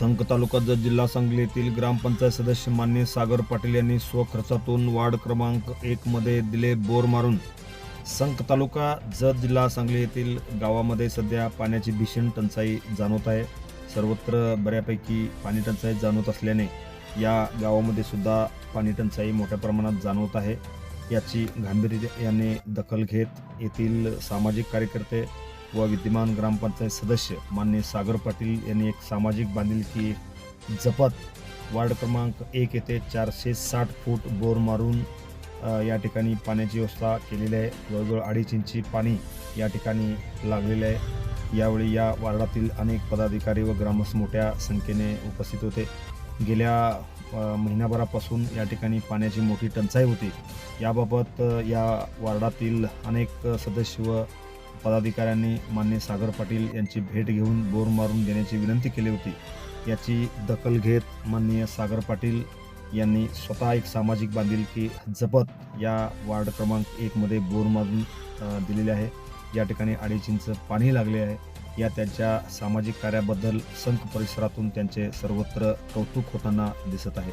संक तालुका जत जिल्हा सांगली येथील ग्रामपंचायत सदस्य मान्य सागर पाटील यांनी स्वखर्चातून वार्ड क्रमांक एक मध्ये दिले बोर मारून. संक तालुका जत जिल्हा सांगली येथील गावामध्ये सध्या पाण्याची भीषण टंचाई जाणवत आहे. सर्वत्र बऱ्यापैकी पाणी टंचाई जाणवत असल्याने या गावामध्ये सुद्धा पाणी टंचाई मोठ्या प्रमाणात जाणवत आहे. याची गांभीर्याने दखल घेत येथील सामाजिक कार्यकर्ते व विद्यमान ग्रामपंचायत सदस्य मान्य सागर पाटील यांनी एक सामाजिक बांधिलकी जपत वार्ड क्रमांक एक येथे चारशे साठ फूट बोर मारून या ठिकाणी पाण्याची व्यवस्था केलेली आहे. जवळजवळ अडीच इंची पाणी या ठिकाणी लागलेले आहे. यावेळी या वार्डातील अनेक पदाधिकारी व ग्रामस्थ मोठ्या संख्येने उपस्थित होते. गेल्या महिन्याभरापासून महिनाभरापासून या ठिकाणी पाण्याची मोठी टंचाई होती. याबाबत या वार्डातील अनेक सदस्य व पदाधिकाऱ्यांनी मान्य सागर पाटील यांची भेट घेऊन बोर मारून देण्याची विनंती केली होती. याची दखल घेत माननीय सागर पाटील यांनी स्वतः एक सामाजिक बांधिलकी जपत या वार्ड क्रमांक एकमध्ये बोर मारून दिलेले आहे. या ठिकाणी अडीच इंच पाणी लागले आहे. या त्यांच्या सामाजिक कार्याबद्दल संख परिसरातून त्यांचे सर्वत्र कौतुक होताना दिसत आहे.